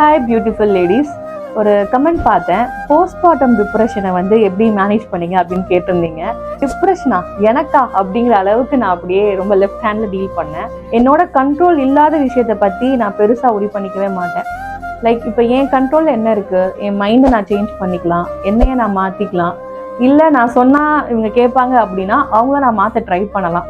Hi beautiful ladies ஒரு comment பார்த்தேன். Postmortem டிப்ரெஷனை வந்து எப்படி மேனேஜ் பண்ணீங்க அப்படின்னு கேட்டிருந்தீங்க. டிப்ரெஷனா எனக்கா? அப்படிங்கிற அளவுக்கு நான் அப்படியே ரொம்ப லெஃப்ட் ஹேண்டில் டீல் பண்ணேன். என்னோட கண்ட்ரோல் இல்லாத விஷயத்தை பற்றி நான் பெருசாக உரி பண்ணிக்கவே மாட்டேன். லைக் இப்போ என் கண்ட்ரோலில் என்ன இருக்குது என் மைண்டை நான் சேஞ்ச் பண்ணிக்கலாம். என்னைய நான் மாற்றிக்கலாம் இல்லை நான் சொன்னால் இவங்க கேட்பாங்க அப்படின்னா அவங்கள நான் மாற்ற ட்ரை பண்ணலாம்.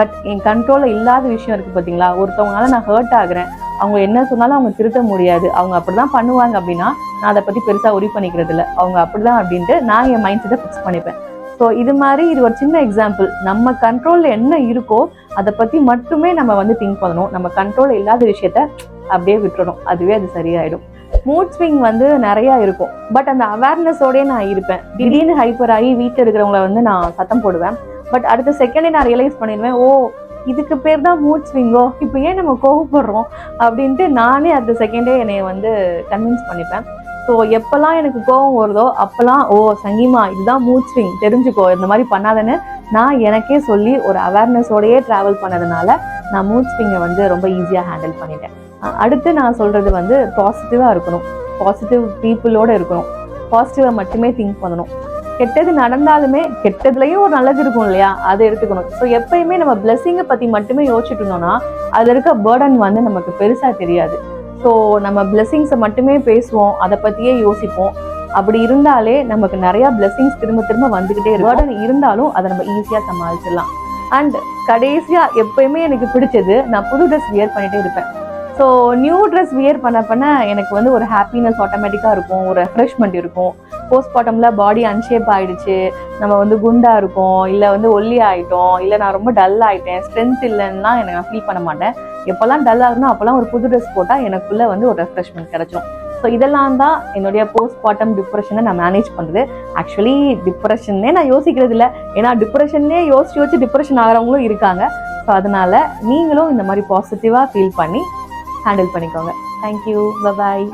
பட் என் கண்ட்ரோலில் இல்லாத விஷயம் இருக்குது பார்த்தீங்களா ஒருத்தவங்களால நான் ஹர்ட் ஆகுறேன். அவங்க என்ன சொன்னாலும் அவங்க திருத்த முடியாது. அவங்க அப்படிதான் பண்ணுவாங்க அப்படின்னா நான் அதை பத்தி பெருசா உரி பண்ணிக்கிறது இல்லை அவங்க அப்படிதான் அப்படின்ட்டு நான் என் மைண்ட் செட்டை ஃபிக்ஸ் பண்ணிப்பேன். ஸோ இது மாதிரி இது ஒரு சின்ன எக்ஸாம்பிள் நம்ம கண்ட்ரோல்ல என்ன இருக்கோ அதை பத்தி மட்டுமே நம்ம வந்து திங்க் பண்ணணும். நம்ம கண்ட்ரோல் இல்லாத விஷயத்த அப்படியே விட்டுறணும். அதுவே அது சரியாயிடும். மூட் ஸ்விங் வந்து நிறைய இருக்கும். பட் அந்த அவேர்னஸோடய நான் இருப்பேன். திடீர்னு ஹைப்பர் ஆகி வீட்டில் இருக்கிறவங்கள வந்து நான் சத்தம் போடுவேன். பட் அடுத்த செகண்டே நான் ரியலைஸ் பண்ணிடுவேன் ஓ இதுக்கு பேர் தான் மூட் ஸ்விங்கோ இப்போ ஏன் நம்ம கோவப்படுறோம்? அப்படின்ட்டு நானே அந்த செகண்டே என்னை வந்து கன்வின்ஸ் பண்ணிப்பேன். ஸோ எப்போல்லாம் எனக்கு கோவம் வருதோ அப்போல்லாம் ஓ சங்கீமா இதுதான் மூட் ஸ்விங் தெரிஞ்சுக்கோ இந்த மாதிரி பண்ணாதேன்னு நான் எனக்கே சொல்லி ஒரு அவேர்னஸோடயே ட்ராவல் பண்ணதுனால நான் மூட் ஸ்விங்கை வந்து ரொம்ப ஈஸியாக ஹேண்டில் பண்ணிட்டேன். அடுத்து நான் சொல்கிறது வந்து பாசிட்டிவாக இருக்கணும். பாசிட்டிவ் பீப்புளோட இருக்கணும். பாசிட்டிவாக மட்டுமே திங்க் பண்ணணும். கெட்டது நடந்தாலுமே கெட்டதுலயும் ஒரு நல்லது இருக்கும் இல்லையா? அதை எடுத்துக்கணும். ஸோ எப்பயுமே நம்ம பிளெஸிங்கை பத்தி மட்டுமே யோசிச்சுட்டு இருந்தோம்னா அதுல இருக்க பேர்டன் வந்து நமக்கு பெருசா தெரியாது. ஸோ நம்ம பிளெஸிங்ஸை மட்டுமே பேசுவோம் அதை பத்தியே யோசிப்போம். அப்படி இருந்தாலே நமக்கு நிறைய பிளெஸிங்ஸ் திரும்ப திரும்ப வந்துகிட்டே இருக்கும். பேர்டன் இருந்தாலும் அதை நம்ம ஈஸியா சமாளிச்சிடலாம். அண்ட் கடைசியா எப்பயுமே எனக்கு பிடிச்சது நான் புது ட்ரெஸ் வியர் பண்ணிட்டே இருப்பேன். ஸோ நியூ ட்ரெஸ் வியர் பண்ண பண்ண எனக்கு வந்து ஒரு ஹாப்பினஸ் ஆட்டோமேட்டிக்காக இருக்கும் ஒரு ரெஃப்ரெஷ்மெண்ட் இருக்கும். போஸ்ட்மார்ட்டமில் பாடி அன்ஷேப் ஆயிடுச்சு. நம்ம வந்து குண்டா இருக்கோம் இல்லை வந்து ஒல்லி ஆயிட்டோம் இல்லை நான் ரொம்ப டல் ஆயிட்டேன் ஸ்ட்ரென்த் இல்லைன்னா எனக்கு நான் ஃபீல் பண்ண மாட்டேன். எப்போல்லாம் டல் ஆகுனோ அப்போல்லாம் ஒரு புது ட்ரெஸ் போட்டால் எனக்குள்ள வந்து ஒரு ரெஃப்ரெஷ்மெண்ட் கிடைச்சிரும். ஸோ இதெல்லாம் தான் என்னுடைய போஸ்ட்மார்ட்டம் டிப்ரெஷனை நான் மேனேஜ் பண்ணுறது ஆக்சுவலி டிப்ரெஷன்னே நான் யோசிக்கிறது இல்லை. ஏன்னா டிப்ரெஷன்னே யோசிச்சு யோசிச்சு டிப்ரெஷன் ஆகிறவங்களும் இருக்காங்க. ஸோ அதனால நீங்களும் இந்த மாதிரி பாசிட்டிவாக ஃபீல் பண்ணி ஹேண்டில் பண்ணிக்கோங்க. Thank you bye bye